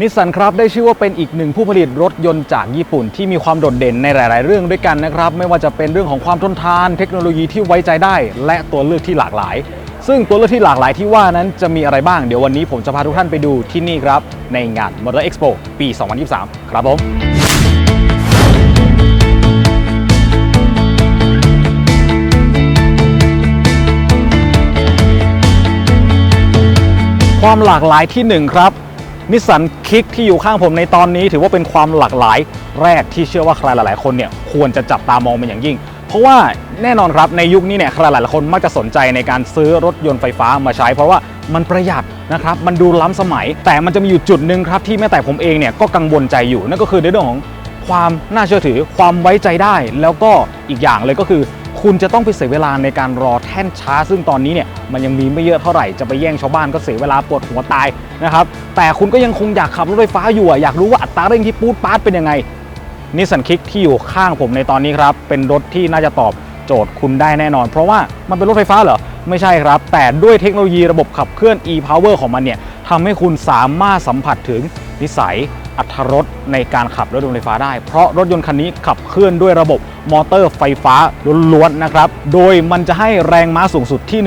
นิสสันครับได้ชื่อว่าเป็นอีกหนึ่งผู้ผลิตรถยนต์จากญี่ปุ่น ที่มีความโดดเด่นในหลาย ๆ เรื่องด้วยกันนะครับ ไม่ว่าจะเป็นเรื่องของความทนทาน เทคโนโลยีที่ไว้ใจได้ และตัวเลือกที่หลากหลาย ซึ่งตัวเลือกที่หลากหลายที่ว่านั้นจะมีอะไรบ้างเดี๋ยววันนี้ผมจะพาทุกท่านไปดูที่นี่ครับ ในงาน Motor Expo ปี 2023 ครับผมความหลากหลายที่หนึ่งครับ นิสสันคิกที่อยู่ข้างผมในตอนนี้ถือว่าเป็นความหลากหลายแรกที่เชื่อว่าใครหลายๆ คนเนี่ยควรจะจับตามองเป็นอย่างยิ่ง เพราะว่าแน่นอนครับในยุคนี้เนี่ยใครหลายๆคนมักจะสนใจในการซื้อรถยนต์ไฟฟ้ามาใช้ เพราะว่ามันประหยัดนะครับมันดูล้ำสมัย แต่มันจะมีอยู่จุดหนึ่งครับที่แม้แต่ผมเองเนี่ยก็กังวลใจอยู่นั่นก็คือในเรื่องของความน่าเชื่อถือความไว้ใจได้ แล้วก็อีกอย่างเลยก็คือ คุณจะต้องไปเสียเวลาในการรอแท่นช้า ซึ่งตอนนี้เนี่ยมันยังมีไม่เยอะเท่าไหร่จะไปแย่งชาวบ้านก็เสียเวลาปวดหัวตายนะครับแต่คุณก็ยังคงอยากขับรถไฟฟ้าอยู่อยากรู้ว่าอัตราเร่งที่ปูดปาดเป็นยังไงนิสสันคิกที่อยู่ข้างผมในตอนนี้ครับเป็นรถที่น่าจะตอบโจทย์คุณได้แน่นอน เพราะว่ามันเป็นรถไฟฟ้าเหรอไม่ใช่ครับ แต่ด้วยเทคโนโลยีระบบขับเคลื่อน e-power ของมันเนี่ยทำให้คุณสามารถสัมผัสถึงนิสัย อัตรรสในการขับรถยนต์ไฟฟ้าได้ เพราะรถยนต์คันนี้ขับเคลื่อนด้วยระบบมอเตอร์ไฟฟ้าล้วนๆนะครับ โดยมันจะให้แรงม้าสูงสุดที่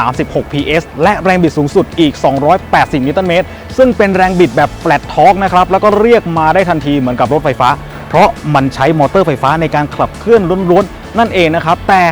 136 PS และแรงบิดสูงสุดอีก 280 นิวตันเมตร ซึ่งเป็นแรงบิดแบบแฟลตทอร์กนะครับ แล้วก็เรียกมาได้ทันทีเหมือนกับรถไฟฟ้า เพราะมันใช้มอเตอร์ไฟฟ้าในการขับเคลื่อนล้วนๆ นั่นเองนะครับ แต่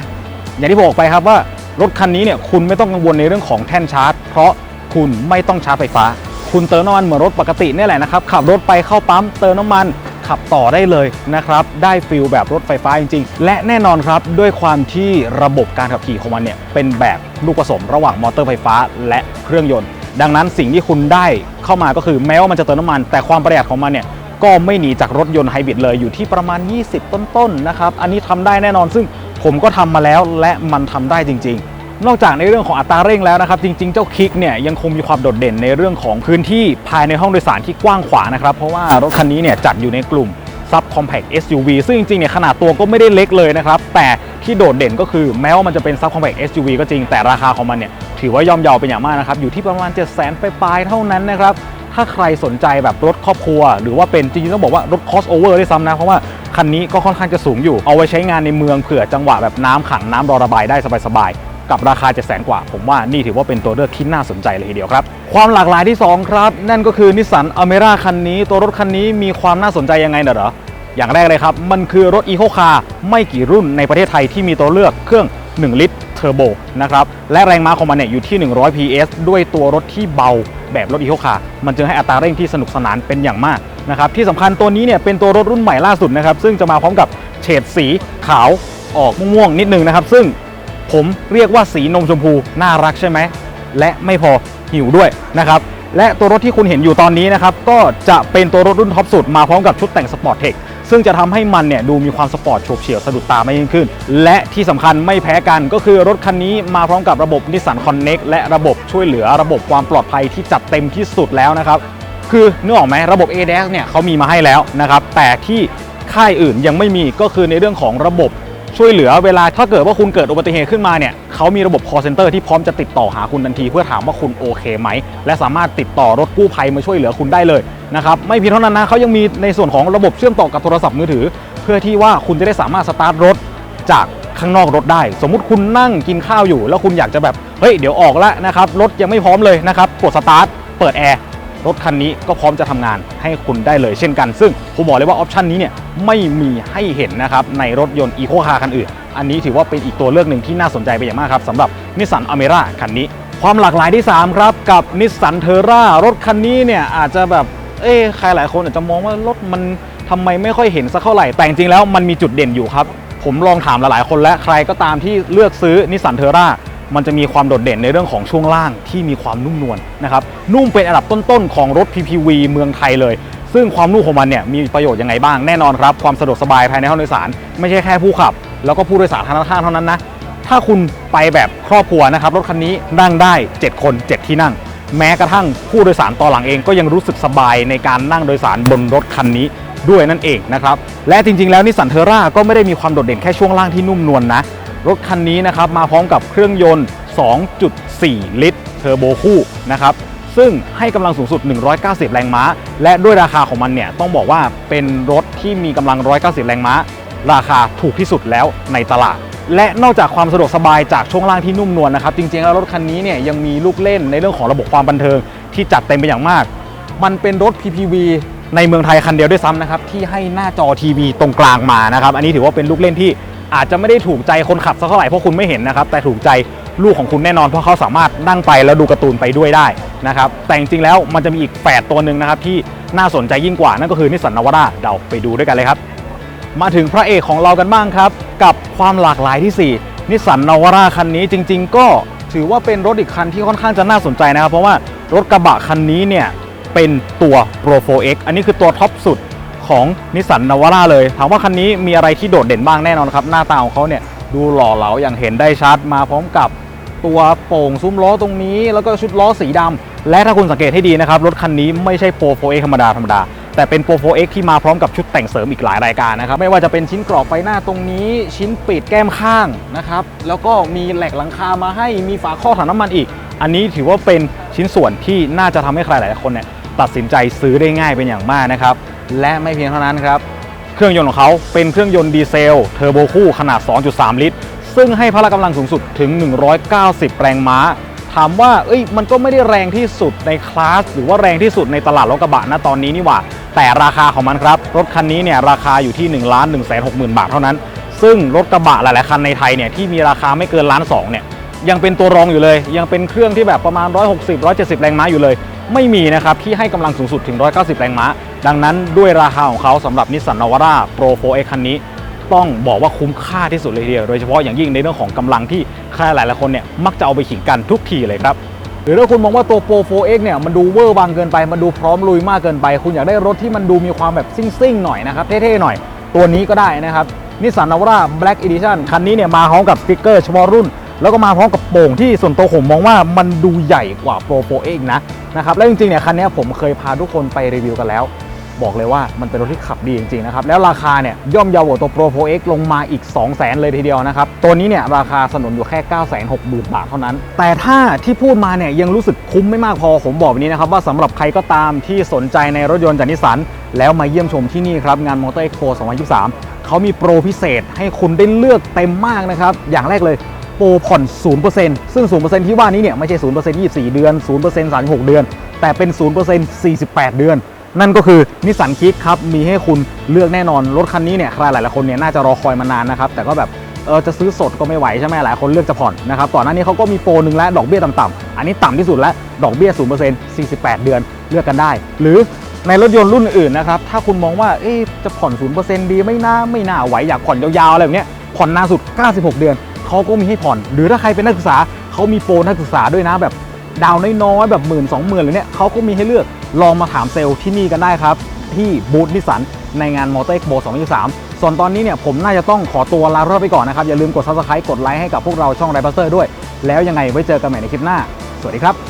อย่างที่บอกไปครับว่ารถคันนี้เนี่ยคุณไม่ต้องกังวลในเรื่องของแท่นชาร์จ เพราะคุณไม่ต้องชาร์จไฟฟ้า คุณเติมน้ำมันเหมือนรถปกตินี่แหละนะครับ ขับรถไปเข้าปั๊มเติมน้ำมันขับต่อได้เลยนะครับ ได้ฟิลแบบรถไฟฟ้าจริง ๆ และแน่นอนครับด้วยความที่ระบบการขับขี่ของมันเนี่ยเป็นแบบลูกผสมระหว่างมอเตอร์ไฟฟ้าและเครื่องยนต์ ดังนั้นสิ่งที่คุณได้เข้ามาก็คือแม้ว่ามันจะเติมน้ำมัน แต่ความประหยัดของมันเนี่ยก็ไม่หนีจากรถยนต์ไฮบริดเลยอยู่ที่ประมาณ 20 ต้นๆนะครับ อันนี้ทำได้แน่นอนซึ่งผมก็ทำมาแล้วและมันทำได้จริง ๆ นอกจากในเรื่องของอัตราเร่งแล้วนะครับ จริง ๆ เจ้าคิกเนี่ยยังคงมีความโดดเด่นในเรื่องของพื้นที่ภายในห้องโดยสารที่กว้างขวางนะครับ เพราะว่ารถคันนี้เนี่ยจัดอยู่ในกลุ่ม Sub Compact SUV ซึ่งจริงๆเนี่ยขนาดตัวก็ไม่ได้เล็กเลยนะครับ แต่ที่โดดเด่นก็คือแม้ว่ามันจะเป็น Sub Compact SUV ก็จริงแต่ราคาของมันเนี่ยถือว่าย่อมเยาเป็นอย่างมากนะครับอยู่ที่ประมาณ 7 0 0 0 0 0ปลายๆเท่านั้นนะครับถ้าใครสนใจแบบรถครอบครัว หรือว่าเป็นจริงๆต้องบอกว่ารถ crossover ด้วยซ้ำนะ เพราะว่าคันนี้ก็ค่อนข้างจะสูงอยู่ เอาไว้ใช้งานในเมืองเผื่อจังหวะแบบน้ำขังน้ำรอระบายได้สบาย กับราคา7 0 0 0 0กว่า ผมว่านี่ถือว่าเป็นตัวเลือกที่น่าสนใจเลยทีเดียวครับ ความหลากหลายที่ 2 ครับ นั่นก็คือนิสสันอเมร่าคันนี้ ตัวรถคันนี้มีความน่าสนใจยังไงเนอะหรอ อย่างแรกเลยครับ มันคือรถอีโคคาร์ไม่กี่รุ่นในประเทศไทยที่มีตัวเลือกเครื่อง 1 ลิตรเทอร์โบนะครับและแรงม้าของมันเนี่ยอยู่ที่ 100 PS ด้วยตัวรถที่เบาแบบรถอีโคคาร์มันจึงให้อัตราเร่งที่สนุกสนานเป็นอย่างมากนะครับที่สำคัญตัวนี้เนี่ยเป็นตัวรถรุ่นใหม่ล่าสุดนะครับซึ่งจะมาพร้อมกับเฉดสีขาวออกม่วงๆนิดนึงนะครับ ซึ่ง ผมเรียกว่าสีนมชมพูน่ารักใช่ไหม และไม่พอหิวด้วยนะครับ และตัวรถที่คุณเห็นอยู่ตอนนี้นะครับ ก็จะเป็นตัวรถรุ่นท็อปสุดมาพร้อมกับชุดแต่งสปอร์ตเทคซึ่งจะทำให้มันเนี่ยดูมีความสปอร์ตโฉบเฉี่ยวสะดุดตามากยิ่งขึ้น และที่สำคัญไม่แพ้กันก็คือรถคันนี้มาพร้อมกับระบบ Nissan Connect และระบบช่วยเหลือระบบความปลอดภัยที่จัดเต็มที่สุดแล้วนะครับ คือนึกออกไหมระบบ ADAS เนี่ยเขามีมาให้แล้วนะครับ แต่ที่ค่ายอื่นยังไม่มีก็คือในเรื่องของระบบ ช่วยเหลือเวลาถ้าเกิดว่าคุณเกิดอุบัติเหตุขึ้นมาเนี่ยเขามีระบบ call center ที่พร้อมจะติดต่อหาคุณทันที เพื่อถามว่าคุณโอเคไหม และสามารถติดต่อรถกู้ภัยมาช่วยเหลือคุณได้เลยนะครับไม่เพียงเท่านั้นนะเขายังมีในส่วนของระบบเชื่อมต่อกับโทรศัพท์มือถือ เพื่อที่ว่าคุณจะได้สามารถสตาร์ทรถจากข้างนอกรถได้ สมมุติคุณนั่งกินข้าวอยู่ แล้วคุณอยากจะแบบเฮ้ยเดี๋ยวออกแล้วนะครับรถยังไม่พร้อมเลยนะครับกดสตาร์ทเปิดแอร์ รถคันนี้ก็พร้อมจะทำงานให้คุณได้เลยเช่นกัน ซึ่งผมบอกเลยว่าออปชันนี้เนี่ยไม่มีให้เห็นนะครับในรถยนต์อีโคคาร์คันอื่น อันนี้ถือว่าเป็นอีกตัวเลือกหนึ่งที่น่าสนใจไปอย่างมากครับสำหรับนิสสันอเมร่าคันนี้ ความหลากหลายที่ 3 ครับ กับนิสสันเทอร่ารถคันนี้เนี่ยอาจจะแบบเอ๊ใครหลายคนอาจจะมองว่ารถมันทำไมไม่ค่อยเห็นสักเท่าไหร่แต่จริงๆแล้วมันมีจุดเด่นอยู่ครับผมลองถามหลายๆคนและใครก็ตามที่เลือกซื้อนิสสันเทอร่า มันจะมีความโดดเด่นในเรื่องของช่วงล่างที่มีความนุ่มนวลนะครับนุ่มเป็นอันดับต้นๆของรถ PPV เมืองไทยเลย ซึ่งความนุ่มของมันเนี่ยมีประโยชน์ยังไงบ้างแน่นอนครับความสะดวกสบายภายในห้องโดยสาร ไม่ใช่แค่ผู้ขับ แล้วก็ผู้โดยสารทางข้างเท่านั้นนะถ้าคุณไปแบบครอบครัวนะครับรถคันนี้นั่งได้ 7 คน 7 ที่นั่ง แม้กระทั่งผู้โดยสารต่อหลังเองก็ยังรู้สึกสบายในการนั่งโดยสารบนรถคันนี้ด้วยนั่นเองนะครับและจริงๆแล้วนิสสันเทอร่าก็ไม่ได้มีความโดดเด่นแค่ช่วงล่างที่นุ่มนวลนะ รถคันนี้นะครับมาพร้อมกับเครื่องยนต์ 2.4 ลิตรเทอร์โบคู่นะครับซึ่งให้กำลังสูงสุด 190 แรงม้า และด้วยราคาของมันเนี่ยต้องบอกว่าเป็นรถที่มีกำลัง 190 แรงม้า ราคาถูกที่สุดแล้วในตลาด และนอกจากความสะดวกสบายจากช่วงล่างที่นุ่มนวลนะครับ จริงๆแล้วรถคันนี้เนี่ยยังมีลูกเล่นในเรื่องของระบบความบันเทิงที่จัดเต็มไปอย่างมาก มันเป็นรถ PPV ในเมืองไทยคันเดียวด้วยซ้ำนะครับที่ให้หน้าจอทีวีตรงกลางมานะครับ อันนี้ถือว่าเป็นลูกเล่นที่ อาจจะไม่ได้ถูกใจคนขับสักเท่าไหร่เพราะคุณไม่เห็นนะครับ แต่ถูกใจลูกของคุณแน่นอน เพราะเขาสามารถนั่งไปแล้วดูการ์ตูนไปด้วยได้นะครับ แต่จริงๆแล้วมันจะมีอีก8ตัวหนึ่งนะครับที่น่าสนใจยิ่งกว่านั่นก็คือนิสสันนาวาร่าเราไปดูด้วยกันเลยครับ มาถึงพระเอกของเรากันบ้างครับ กับความหลากหลายที่ 4นิสสันนาวาร่าคันนี้จริง ๆ ก็ถือว่าเป็นรถอีกคันที่ค่อนข้างจะน่าสนใจนะครับ เพราะว่ารถกระบะคันนี้เนี่ยเป็นตัว Pro 4X อันนี้คือตัวท็อปสุด ของนิสสันนาวาร่าเลย ถามว่าคันนี้มีอะไรที่โดดเด่นบ้างแน่นอนครับ หน้าตาของเขาเนี่ยดูหล่อเหลาอย่างเห็นได้ชัดมาพร้อมกับตัวโป่งซุ้มล้อตรงนี้ แล้วก็ชุดล้อสีดำและถ้าคุณสังเกตให้ดีนะครับ รถคันนี้ไม่ใช่ Pro 4X ธรรมดาธรรมดา แต่เป็น Pro 4X ที่มาพร้อมกับชุดแต่งเสริมอีกหลายรายการนะครับ ไม่ว่าจะเป็นชิ้นกรอบไฟหน้าตรงนี้ ชิ้นปิดแก้มข้างนะครับ แล้วก็มีแหลกหลังคามาให้มีฝาครอบถังน้ำมันอีก อันนี้ถือว่าเป็นชิ้นส่วนที่น่าจะทำให้ใครหลายคนเนี่ยตัดสินใจซื้อได้ง่ายเป็นอย่างมากนะครับ และไม่เพียงเท่านั้นครับ เครื่องยนต์ของเขาเป็นเครื่องยนต์ดีเซลเทอร์โบคู่ขนาด 2.3 ลิตร ซึ่งให้พละกำลังสูงสุดถึง 190 แรงม้า ถามว่าเอ้ยมันก็ไม่ได้แรงที่สุดในคลาส หรือว่าแรงที่สุดในตลาดรถกระบะณตอนนี้นี่หว่า แต่ราคาของมันครับ รถคันนี้เนี่ยราคาอยู่ที่1 1 6 0 0 0 0บาทเท่านั้น ซึ่งรถกระบะหลายๆคันในไทยเนี่ยที่มีราคาไม่เกินล้านสองเนี่ยยังเป็นตัวรองอยู่เลย ยังเป็นเครื่องที่แบบประมาณ 160 170 แรงม้าอยู่เลย ไม่มีนะครับที่ให้กำลังสูงสุดถึง 190 แรงม้า ดังนั้นด้วยราคาของเขาสำหรับนิสสันนาวาร่า Pro 4X คันนี้ ต้องบอกว่าคุ้มค่าที่สุดเลยทีเดียว โดยเฉพาะอย่างยิ่งในเรื่องของกำลังที่ใครหลายๆคนเนี่ยมักจะเอาไปขิงกันทุกทีเลยครับ หรือถ้าคุณมองว่าตัว Pro 4X เนี่ยมันดูเวอร์บางเกินไป มันดูพร้อมลุยมากเกินไป คุณอยากได้รถที่มันดูมีความแบบซิ่งๆหน่อยนะครับเท่ๆหน่อย ตัวนี้ก็ได้นะครับนิสสันนาวาร่า Black Edition คันนี้เนี่ยมาพร้อมกับสติ๊กเกอร์เฉพาะรุ่นแล้วก็มาพร้อมกับโป่งที่ส่วนตัวผมมองว่ามันดูใหญ่กว่า Pro 4X อีกนะนะครับ แล้วจริงๆเนี่ยคันนี้ผมเคยพาทุกคนไปรีวิวกันแล้ว บอกเลยว่ามันเป็นรถที่ขับดีจริงๆนะครับ แล้วราคาเนี่ยย่อมเยาวกว่าตัว Pro 4X ลงมาอีก 2 0 0 0 0 0 เลยทีเดียวนะครับ ตัวนี้เนี่ยราคาสนุนอยู่แค่ 9 6 0 0 0 0 บาทเท่านั้น แต่ถ้าที่พูดมาเนี่ยยังรู้สึกคุ้มไม่มากพอ ผมบอกแบบนี้นะครับว่าสำหรับใครก็ตามที่สนใจในรถยนต์จากนิสสันแล้วมาเยี่ยมชมที่นี่ครับงาน Motor Expo 2023เขามีโปรพิเศษให้คุณได้เลือกเต็มมากนะครับอย่างแรกเลยโปรผ่อน 0%ซึ่ง 0%ที่ว่านี้เนี่ยไม่ใช่ 0% 24 เดือน 0% 36 เดือน แต่เป็น 0% 48 เดือน นั่นก็คือนิสสันคิกครับมีให้คุณเลือกแน่นอนรถคันนี้เนี่ยใครหลายๆคนเนี่ยน่าจะรอคอยมานานนะครับแต่ก็แบบเออจะซื้อสดก็ไม่ไหวใช่ไหมหลายคนเลือกจะผ่อนนะครับก่อนหน้านี้เขาก็มีโปรหนึ่งแล้วดอกเบี้ยต่ำๆอันนี้ต่ำที่สุดแล้วดอกเบี้ย 0% 48 เดือนเลือกกันได้ หรือในรถยนต์รุ่นอื่นนะครับถ้าคุณมองว่าเอ๊ะจะผ่อน 0%ดีไม่น่าไม่น่าไหวอยากผ่อนยาวๆอะไรแบบนี้ผ่อนนานสุด 96 เดือนเขาก็มีให้ผ่อน หรือถ้าใครเป็นนักศึกษาเขามีโปรนักศึกษาด้วยนะแบบ ดาวน้อยๆแบบหมื่นสองหมื่นเลยเนี่ยเขาก็มีให้เลือกลองมาถามเซลล์ที่นี่กันได้ครับ ที่บูธนิสันในงานมอเตอร์เอ็กโบ2023 ส่วนตอนนี้เนี่ยผมน่าจะต้องขอตัวลาเรอบไปก่อนนะครับ อย่าลืมกด subscribe กดไลค์ให้กับพวกเราช่องไรบัสเตอร์ด้วย แล้วยังไงไว้เจอกันใหม่ในคลิปหน้า สวัสดีครับ